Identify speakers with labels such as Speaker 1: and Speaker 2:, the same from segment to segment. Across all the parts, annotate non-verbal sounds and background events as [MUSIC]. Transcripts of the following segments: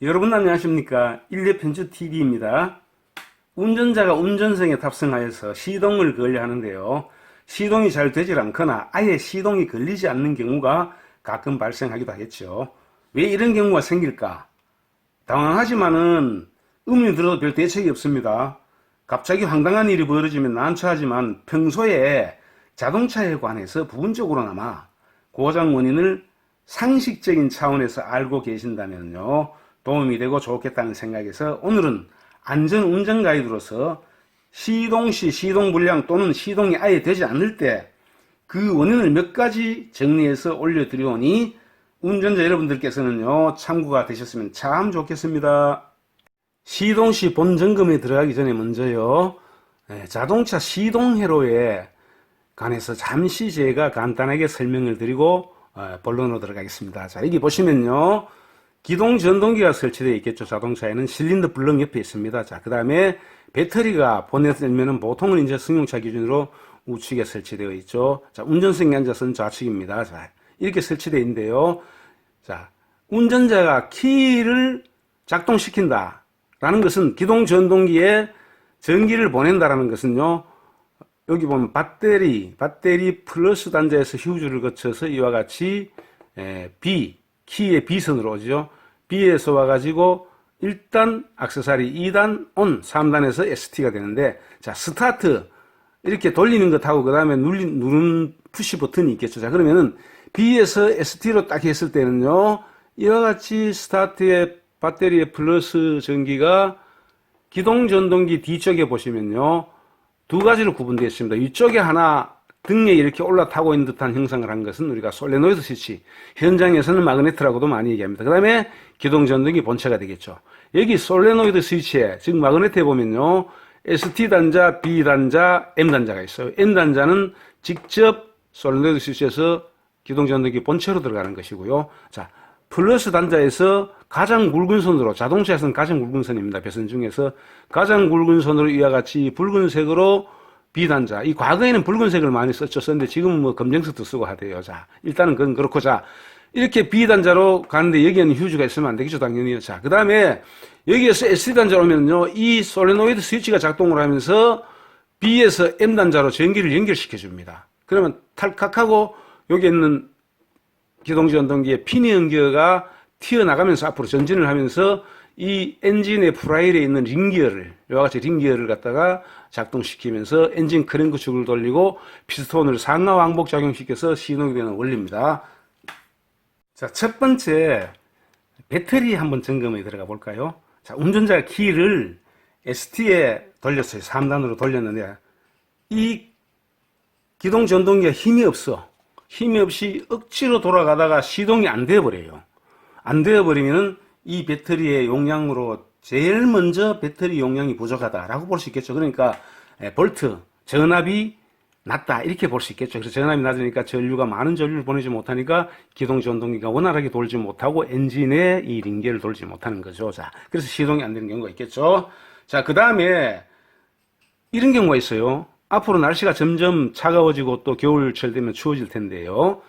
Speaker 1: 여러분 안녕하십니까? 일례편주TV입니다. 운전자가 운전석에 탑승하여서 시동을 걸려 하는데요. 시동이 잘 되질 않거나 아예 시동이 걸리지 않는 경우가 가끔 발생하기도 하겠죠. 왜 이런 경우가 생길까? 당황하지만은 의문이 들어도 별 대책이 없습니다. 갑자기 황당한 일이 벌어지면 난처하지만 평소에 자동차에 관해서 부분적으로나마 고장 원인을 상식적인 차원에서 알고 계신다면요 도움이 되고 좋겠다는 생각에서 오늘은 안전 운전 가이드로서 시동 시 시동 불량 또는 시동이 아예 되지 않을 때 그 원인을 몇 가지 정리해서 올려드리오니 운전자 여러분들께서는요 참고가 되셨으면 참 좋겠습니다. 시동 시 본 점검에 들어가기 전에 먼저요 예, 자동차 시동 회로에 관해서 잠시 제가 간단하게 설명을 드리고 어, 본론으로 들어가겠습니다. 자 여기 보시면요 기동 전동기가 설치되어 있겠죠. 자동차에는 실린더 블럭 옆에 있습니다. 자, 그 다음에 배터리가 보넷을 열면은 보통은 이제 승용차 기준으로 우측에 설치되어 있죠. 자, 운전석에 앉아서는 좌측입니다. 자, 이렇게 설치되어 있는데요. 자, 운전자가 키를 작동시킨다. 라는 것은 기동 전동기에 전기를 보낸다라는 것은요. 여기 보면 배터리, 배터리 플러스 단자에서 휴즈를 거쳐서 이와 같이 에, B, 키의 B선으로 오죠. B에서 와가지고 1단 악세사리, 2단 온, 3단에서 ST가 되는데 자 스타트 이렇게 돌리는 것하고 그 다음에 누른, 푸시 버튼이 있겠죠. 자 그러면은 B에서 ST로 딱 했을 때는요. 이와 같이 스타트의 배터리의 플러스 전기가 기동 전동기 뒤쪽에 보시면요. 두 가지로 구분되어 있습니다. 이쪽에 하나 등에 이렇게 올라타고 있는 듯한 형상을 한 것은 우리가 솔레노이드 스위치. 현장에서는 마그네트라고도 많이 얘기합니다. 그 다음에 기동 전동기 본체가 되겠죠. 여기 솔레노이드 스위치에, 즉 마그네트에 보면요. ST 단자, B 단자, M 단자가 있어요. M 단자는 직접 솔레노이드 스위치에서 기동 전동기 본체로 들어가는 것이고요. 자, 플러스 단자에서 가장 굵은 선으로 자동차에서는 가장 굵은 선입니다. 배선 중에서 가장 굵은 선으로 이와 같이 붉은색으로 비단자. 이 과거에는 붉은색을 많이 썼죠. 썼는데 지금은 뭐 검정색도 쓰고 하대요. 자, 일단은 그건 그렇고 자. 이렇게 비단자로 가는데 여기에는 휴즈가 있으면 안 되겠죠, 당연히. 자, 그 다음에 여기에서 S단자로 오면요, 이 솔레노이드 스위치가 작동을 하면서 B에서 M단자로 전기를 연결시켜 줍니다. 그러면 탈칵하고 여기 있는 기동전동기의 핀의 연기가 튀어나가면서 앞으로 전진을 하면서 이 엔진의 프라일에 있는 링기어를 이와 같이 링기어를 갖다가 작동시키면서 엔진 크랭크 축을 돌리고 피스톤을 상하 왕복 작용시켜서 시동이 되는 원리입니다. 자, 첫 번째 배터리 한번 점검에 들어가 볼까요? 자, 운전자 키를 ST에 돌렸어요. 3단으로 돌렸는데 이 기동 전동기가 힘이 없어. 힘이 없이 억지로 돌아가다가 시동이 안 되어버려요. 안 되어버리면은 이 배터리의 용량으로 제일 먼저 배터리 용량이 부족하다라고 볼 수 있겠죠. 그러니까 에, 볼트, 전압이 낮다 이렇게 볼 수 있겠죠. 그래서 전압이 낮으니까 전류가 많은 전류를 보내지 못하니까 기동 전동기가 원활하게 돌지 못하고 엔진에 이 링게를 돌지 못하는 거죠. 자, 그래서 시동이 안 되는 경우가 있겠죠. 자, 그 다음에 이런 경우가 있어요. 앞으로 날씨가 점점 차가워지고 또 겨울철 되면 추워질 텐데요.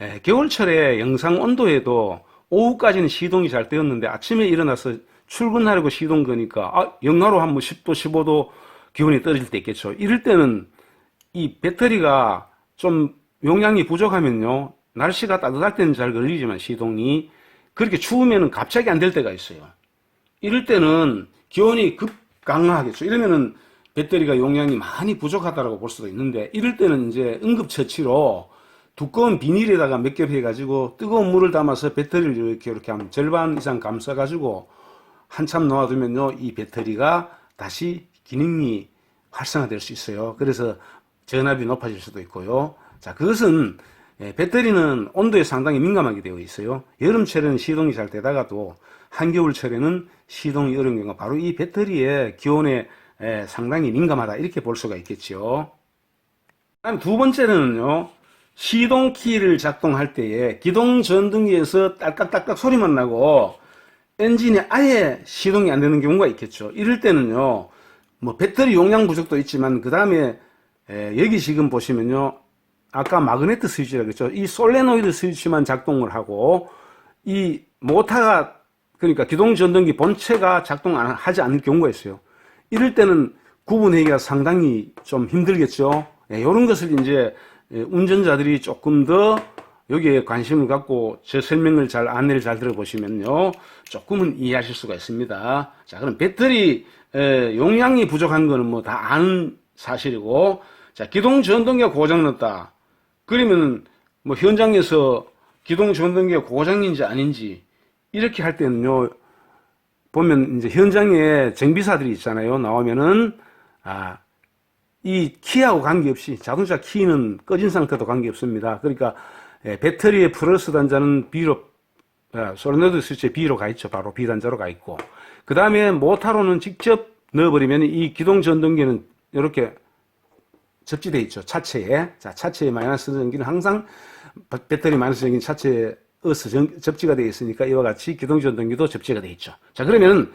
Speaker 1: 에, 겨울철에 영상 온도에도 오후까지는 시동이 잘 되었는데 아침에 일어나서 출근하려고 시동 거니까 아, 영하로 한뭐 10도, 15도 기온이 떨어질 때 있겠죠. 이럴 때는 이 배터리가 좀 용량이 부족하면요. 날씨가 따뜻할 때는 잘 걸리지만 시동이 그렇게 추우면은 갑자기 안 될 때가 있어요. 이럴 때는 기온이 급 강하겠죠. 이러면은 배터리가 용량이 많이 부족하다고 볼 수도 있는데 이럴 때는 이제 응급처치로 두꺼운 비닐에다가 몇 겹 해가지고 뜨거운 물을 담아서 배터리를 이렇게 이렇게 한 절반 이상 감싸가지고 한참 놓아두면요 이 배터리가 다시 기능이 활성화될 수 있어요. 그래서 전압이 높아질 수도 있고요. 자 그것은 예, 배터리는 온도에 상당히 민감하게 되어 있어요. 여름철에는 시동이 잘 되다가도 한겨울철에는 시동이 어려운 경우가 바로 이 배터리의 기온에 예, 상당히 민감하다 이렇게 볼 수가 있겠죠. 다음 두 번째는요. 시동 키를 작동할 때에 기동 전등기에서 딸깍딸깍 소리만 나고 엔진이 아예 시동이 안 되는 경우가 있겠죠. 이럴 때는요. 뭐 배터리 용량 부족도 있지만 그 다음에 여기 지금 보시면요. 아까 마그네트 스위치라고 했죠. 이 솔레노이드 스위치만 작동을 하고 이 모터가 그러니까 기동 전등기 본체가 작동 안 하지 않을 경우가 있어요. 이럴 때는 구분하기가 상당히 좀 힘들겠죠. 예, 이런 것을 이제 예, 운전자들이 조금 더 여기에 관심을 갖고 제 설명을 잘 안내를 잘 들어보시면요 조금은 이해하실 수가 있습니다. 자 그럼 배터리 에, 용량이 부족한 거는 뭐 다 아는 사실이고 자 기동 전등기가 고장났다. 그러면 뭐 현장에서 기동 전등기가 고장인지 아닌지 이렇게 할 때는요 보면 이제 현장에 정비사들이 있잖아요. 나오면은 아, 이 키하고 관계없이 자동차 키는 꺼진 상태도 관계없습니다. 그러니까 예, 배터리의 플러스 단자는 B로 아, 솔노이드 스위치에 B로 가 있죠. 바로 B 단자로 가 있고 그 다음에 모타로는 직접 넣어버리면 이 기동 전동기는 이렇게 접지돼 있죠. 차체에 자 차체에 마이너스 전기는 항상 배터리 마이너스 전기는 차체에 전- 접지가 되어 있으니까 이와 같이 기동 전동기도 접지가 되어 있죠. 자 그러면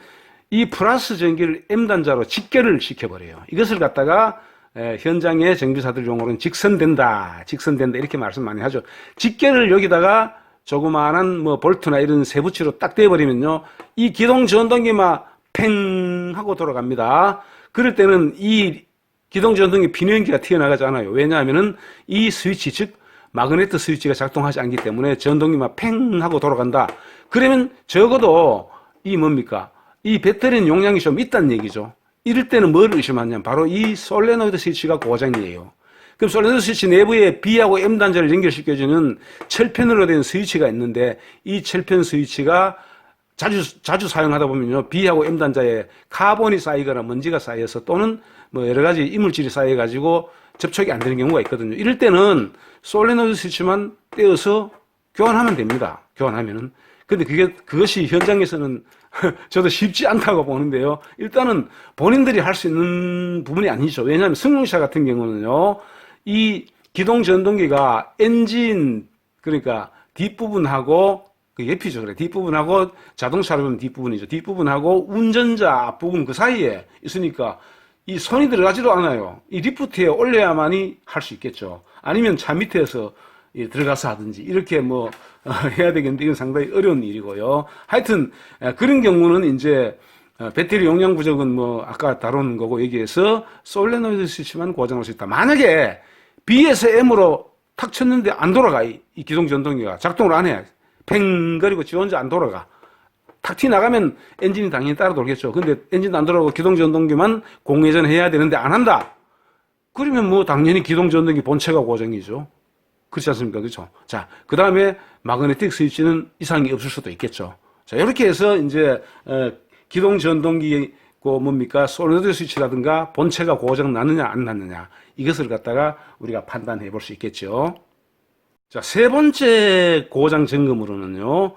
Speaker 1: 이 플러스 전기를 M 단자로 직결을 시켜버려요. 이것을 갖다가 에, 현장의 정비사들 용어로는 직선된다, 직선된다 이렇게 말씀 많이 하죠. 직결을 여기다가 조그마한 뭐 볼트나 이런 세부치로 딱 떼버리면요, 이 기동 전동기만 팽 하고 돌아갑니다. 그럴 때는 이 기동 전동기 비행기가 튀어나가잖아요. 왜냐하면은 이 스위치 즉 마그네트 스위치가 작동하지 않기 때문에 전동기만 팽 하고 돌아간다. 그러면 적어도 이 뭡니까? 이 배터리는 용량이 좀 있다는 얘기죠. 이럴 때는 뭘 의심하냐면 바로 이 솔레노이드 스위치가 고장이에요. 그럼 솔레노이드 스위치 내부에 B하고 M 단자를 연결시켜주는 철편으로 된 스위치가 있는데 이 철편 스위치가 자주 자주 사용하다 보면요 B하고 M 단자에 카본이 쌓이거나 먼지가 쌓여서 또는 뭐 여러 가지 이물질이 쌓여 가지고 접촉이 안 되는 경우가 있거든요. 이럴 때는 솔레노이드 스위치만 떼어서 교환하면 됩니다. 교환하면은 근데 그게 그것이 현장에서는 [LAUGHS] 저도 쉽지 않다고 보는데요. 일단은 본인들이 할 수 있는 부분이 아니죠. 왜냐하면 승용차 같은 경우는요, 이 기동 전동기가 엔진 그러니까 뒷부분하고 그 옆이죠. 그래. 뒷부분하고 자동차로 보면 뒷부분이죠. 뒷부분하고 운전자 앞부분 그 사이에 있으니까 이 손이 들어가지도 않아요. 이 리프트에 올려야만이 할 수 있겠죠. 아니면 차 밑에서 이 들어가서 하든지 이렇게 뭐 어, 해야 되겠는데 이건 상당히 어려운 일이고요. 하여튼 에, 그런 경우는 이제 어, 배터리 용량 부족은 뭐 아까 다룬 거고 여기에서 솔레노이드 스위치만 고장날 수 있다. 만약에 B에서 M으로 탁 쳤는데 안 돌아가 이, 이 기동 전동기가 작동을 안 해. 팽거리고 지 혼자 안 돌아가. 탁튀 나가면 엔진이 당연히 따라 돌겠죠. 근데 엔진도 안 돌아가고 기동 전동기만 공회전 해야 되는데 안 한다. 그러면 뭐 당연히 기동 전동기 본체가 고장이죠. 그렇지 않습니까? 그렇죠? 자, 그 다음에 마그네틱 스위치는 이상이 없을 수도 있겠죠. 자, 이렇게 해서 이제 어, 기동 전동기 그 뭡니까 솔리드 스위치라든가 본체가 고장 났느냐 안 났느냐 이것을 갖다가 우리가 판단해 볼 수 있겠죠. 자, 세 번째 고장 점검으로는요.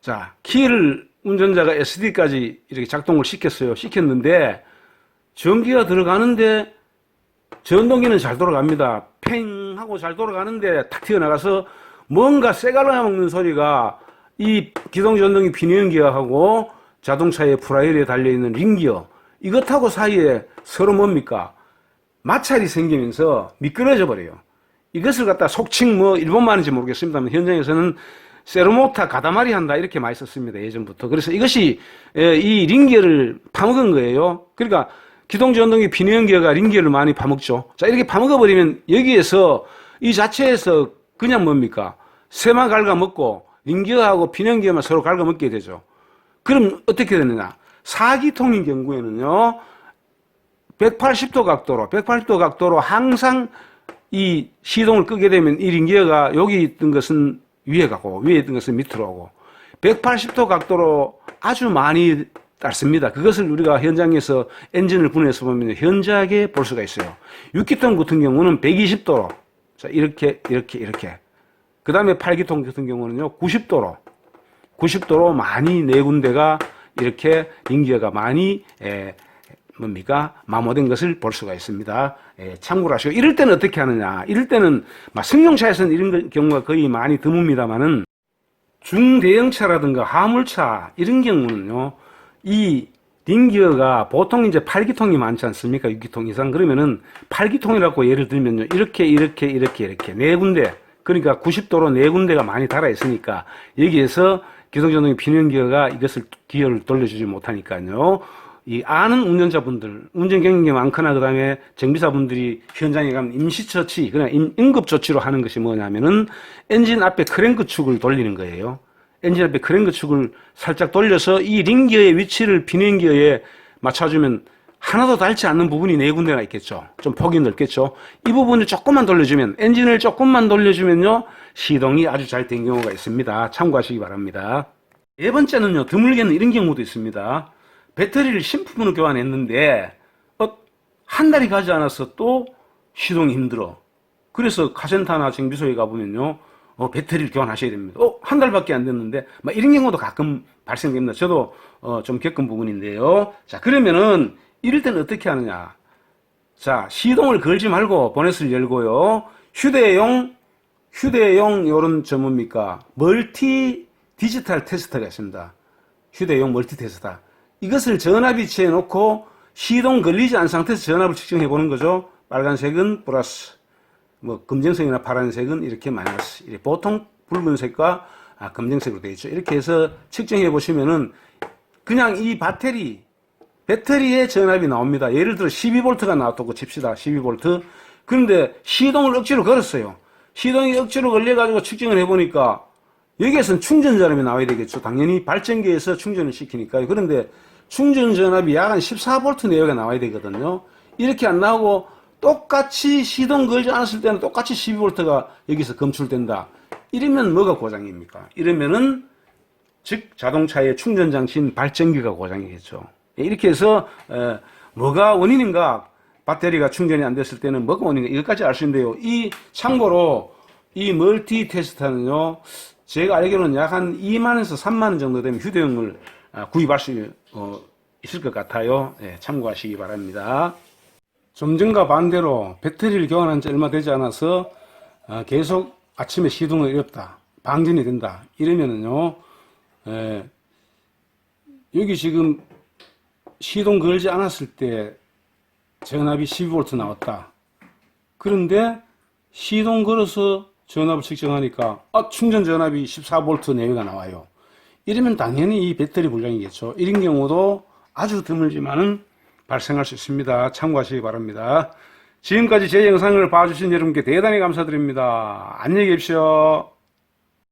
Speaker 1: 자, 키를 운전자가 SD까지 이렇게 작동을 시켰어요. 시켰는데 전기가 들어가는데 전동기는 잘 돌아갑니다. 팽 하고 잘 돌아가는데 탁 튀어나가서 뭔가 쇠갈라 먹는 소리가 이 기동 전동기 비행기하고 자동차의 프라이어에 달려있는 링기어 이것하고 사이에 서로 뭡니까? 마찰이 생기면서 미끄러져 버려요. 이것을 갖다 속칭 뭐 일본 말인지 모르겠습니다만 현장에서는 세르모타 가다마리 한다 이렇게 많이 썼습니다 예전부터 그래서 이것이 에, 이 링기어를 파먹은 거예요 그러니까 기동 전동기 비행기어가 링기어를 많이 파먹죠. 자 이렇게 파먹어 버리면 여기에서 이 자체에서 그냥 뭡니까? 새만 갉아먹고 링기어하고 비행기어만 서로 갉아먹게 되죠. 그럼 어떻게 되느냐? 사기통인 경우에는요 180도 각도로 180도 각도로 항상 이 시동을 끄게 되면 이 링기어가 여기 있던 것은 위에 가고 위에 있던 것은 밑으로 오고 180도 각도로 아주 많이 따습니다. 그것을 우리가 현장에서 엔진을 분해해서 보면 현저하게 볼 수가 있어요. 6기통 같은 경우는 120도로 자 이렇게 이렇게 이렇게 그 다음에 8기통 같은 경우는요 90도로 90도로 많이 네 군데가 이렇게 링기어가 많이 에, 뭡니까 마모된 것을 볼 수가 있습니다. 예, 참고로 하시고 이럴 때는 어떻게 하느냐? 이럴 때는 막 승용차에서는 이런 거- 경우가 거의 많이 드뭅니다만은 중대형차라든가 화물차 이런 경우는요. 이 링기어가 보통 이제 8기통이 많지 않습니까? 6기통 이상 그러면은 8기통이라고 예를 들면요. 이렇게 이렇게 이렇게 이렇게 네 군데 그러니까 90도로 네 군데가 많이 달아 있으니까 여기에서 기동전동의 비행기어가 이것을 기어를 돌려주지 못하니까요. 이 아는 운전자분들, 운전 경력이 많거나 그다음에 정비사분들이 현장에 가면 임시처치, 그냥 임- 응급조치로 하는 것이 뭐냐면은 엔진 앞에 크랭크 축을 돌리는 거예요. 엔진 앞에 크랭크 축을 살짝 돌려서 이 링기어의 위치를 비행기어에 맞춰주면 하나도 닳지 않는 부분이 네 군데나 있겠죠. 좀 폭이 넓겠죠. 이 부분을 조금만 돌려주면, 엔진을 조금만 돌려주면요, 시동이 아주 잘 된 경우가 있습니다. 참고하시기 바랍니다. 네 번째는요, 드물게는 이런 경우도 있습니다. 배터리를 신품으로 교환했는데, 어, 한 달이 가지 않아서 또 시동이 힘들어. 그래서 카센터나 정비소에 가보면요, 어, 배터리를 교환하셔야 됩니다. 어, 한 달밖에 안 됐는데, 막 이런 경우도 가끔 발생됩니다. 저도 어, 좀 겪은 부분인데요. 자, 그러면은 이럴 때는 어떻게 하느냐? 자, 시동을 걸지 말고 보넷을 열고요. 휴대용, 휴대용 요런 저 뭡니까? 멀티 디지털 테스터가 있습니다. 휴대용 멀티 테스터. 이것을 전압위치에 놓고 시동 걸리지 않은 상태에서 전압을 측정해 보는 거죠. 빨간색은 플러스, 뭐 검정색이나 파란색은 이렇게 마이너스. 보통 붉은색과 아, 검정색으로 되어 있죠. 이렇게 해서 측정해 보시면은 그냥 이 배터리 배터리의 전압이 나옵니다. 예를 들어 12볼트가 나왔다고 칩시다. 12볼트. 그런데 시동을 억지로 걸었어요. 시동이 억지로 걸려가지고 측정을 해보니까 여기에서는 충전 전압이 나와야 되겠죠. 당연히 발전기에서 충전을 시키니까요. 그런데 충전 전압이 약 한 14볼트 내외가 나와야 되거든요. 이렇게 안 나오고 똑같이 시동 걸지 않았을 때는 똑같이 12볼트가 여기서 검출된다. 이러면 뭐가 고장입니까? 이러면은 즉 자동차의 충전 장치인 발전기가 고장이겠죠. 이렇게 해서 에, 뭐가 원인인가 배터리가 충전이 안 됐을 때는 뭐가 원인인가 이것까지 알 수 있는데요. 이 참고로 이 멀티 테스터는요. 제가 알기로는 약 한 2만에서 3만 원 정도 되면 휴대용을 아, 구입할 수 어, 있을 것 같아요. 예, 참고하시기 바랍니다. 좀 전과 반대로 배터리를 교환한 지 얼마 되지 않아서 아, 계속 아침에 시동을 잃었다. 방전이 된다. 이러면은요. 에, 여기 지금 시동 걸지 않았을 때 전압이 12V 나왔다. 그런데 시동 걸어서 전압을 측정하니까 아, 충전 전압이 14V 내외가 나와요. 이러면 당연히 이 배터리 불량이겠죠. 이런 경우도 아주 드물지만은 발생할 수 있습니다. 참고하시기 바랍니다. 지금까지 제 영상을 봐주신 여러분께 대단히 감사드립니다. 안녕히 계십시오.